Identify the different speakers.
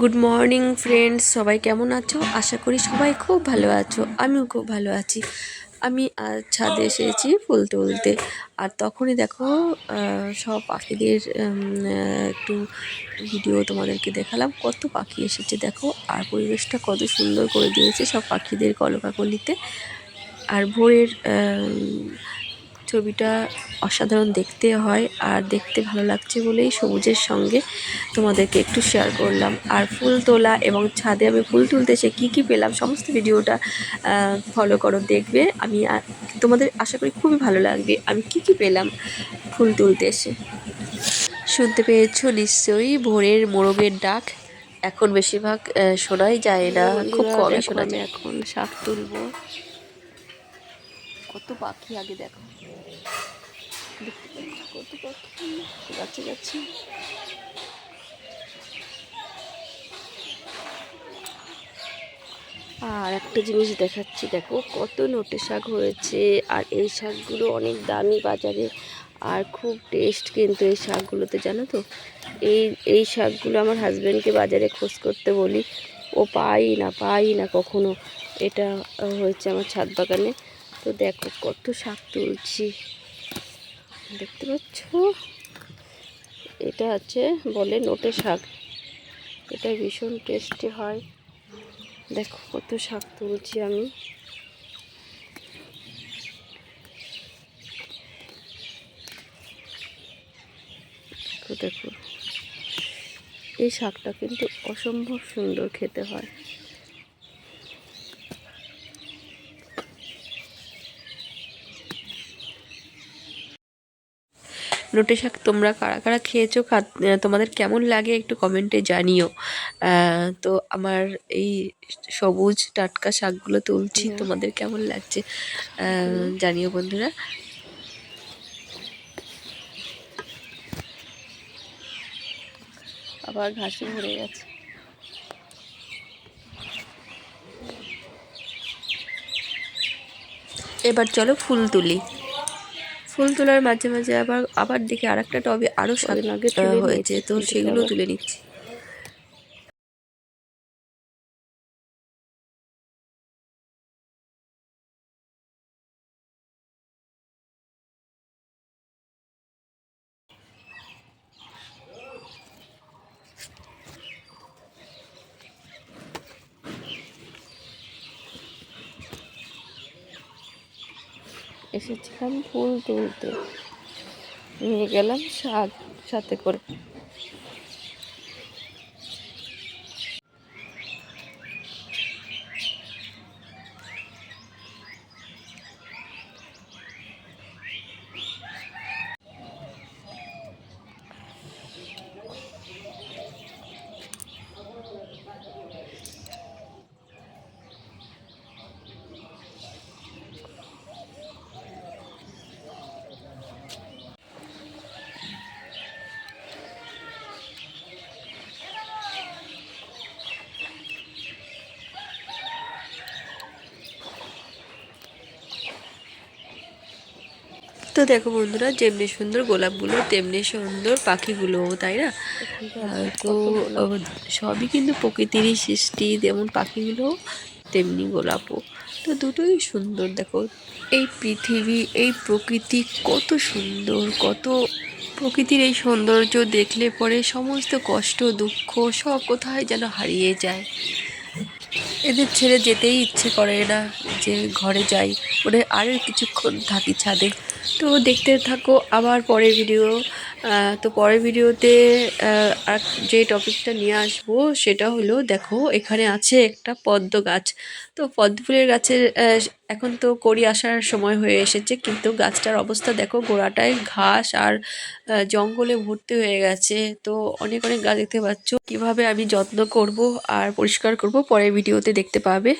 Speaker 1: Good morning friends সবাই কেমন আছো? আশা করি সবাই খুব ভালো আছো। আমিও খুব ভালো আছি। আমি ছাদে এসেছি ফুল তুলতে। আর তখনই দেখো সব পাখিদের একটু ভিডিও তোমাদেরকে দেখালাম। কত পাখি এসেছে দেখো। আর পরিবেশটা কত সুন্দর করে দিয়েছে সব পাখিদের কলকাকলিতে। আর ভোরের ছবিটা অসাধারণ দেখতে হয় আর দেখতে ভালো লাগছে বলেই সবুজের সঙ্গে তোমাদেরকে একটু শেয়ার করলাম। আর ফুল তোলা এবং ছাদে আমি ফুল তুলতে এসে কী কী পেলাম সমস্ত ভিডিওটা ফলো করো দেখবে। আমি তোমাদের আশা করি খুবই ভালো লাগবে। আমি কি কি পেলাম ফুল তুলতে এসে? শুনতে পেয়েছ নিশ্চয়ই ভোরের মোরগের ডাক। এখন বেশিরভাগ শোনাই যায় না। খুব কমই শোনা যায়। এখন শাক তুলবো। কত পাখি আগে দেখো। গাছে আর একটা জিনিস দেখাচ্ছি, দেখো কত নোটে শাক হয়েছে, আর এই শাকগুলো অনেক দামি বাজারে, আর খুব টেস্ট কিন্তু এই শাকগুলোতে, জানো তো? এই এই শাকগুলো আমার হাজব্যান্ডকে বাজারে খোঁজ করতে বলি, ও পাই না পাই না কখনো। এটা হয়েছে আমার ছাদ বাগানে। তো দেখো কত শাক তুলছি। দেখতে পাচ্ছ? এটা আছে বলে নোটে শাক। এটা ভীষণ টেস্টি হয়। দেখো কত শাক তুলছি আমি। দেখো। এই শাকটা কিন্তু অসম্ভব সুন্দর খেতে হয়। নোটে শাক তোমরা কারা কারা খেয়েছো? তোমাদের কেমন লাগে একটু কমেন্টে জানিও। তো আমার এই সবুজ টাটকা শাকগুলো তুলছি তোমাদের কেমন লাগছে? জানিও বন্ধুরা। আবার ঘাসে ভরে গেছে। এবার চলো ফুল তুলি। ফুল তোলার মাঝে মাঝে আবার আবার দেখি আর একটা টবে আরও
Speaker 2: সাজানো
Speaker 1: হয়েছে তো সেগুলো তুলে নিচ্ছি। এসেছিলাম ফুল তুলতে। নিয়ে গেলাম সাথে করে। তো দেখো বন্ধুরা, যেমনি সুন্দর গোলাপগুলো, তেমনি সুন্দর পাখিগুলোও, তাই না? তো সবই কিন্তু প্রকৃতিরই সৃষ্টি, যেমন পাখিগুলো তেমনি গোলাপও। তো দুটোই সুন্দর, দেখো। এই পৃথিবী, এই প্রকৃতি কত সুন্দর, কত প্রকৃতির এই সৌন্দর্য দেখলে পরে সমস্ত কষ্ট, দুঃখ সব কোথায় যেন হারিয়ে যায়। এদের ছেড়ে যেতেই ইচ্ছে করে না যে ঘরে যাই। মানে আরও কিছুক্ষণ থাকি ছাদে। তো দেখতে থাকো আবার পরের ভিডিও তো পরের ভিডিওতে যে টপিকটা নিয়ে আসব সেটা হলো, দেখো, এখানে আছে একটা পদ্ম গাছ। তো পদ্ম ফুলের গাছের এখন তো কড়ি আসার সময় হয়ে এসেছে, কিন্তু গাছটার অবস্থা দেখো, গোড়াটায় ঘাস আর জঙ্গলে ভর্তি হয়ে গেছে। তো অনেক অনেক গাছ দেখতে পাচ্ছ। কীভাবে আমি যত্ন করব আর পরিষ্কার করব, পরের ভিডিওতে দেখতে পাবে।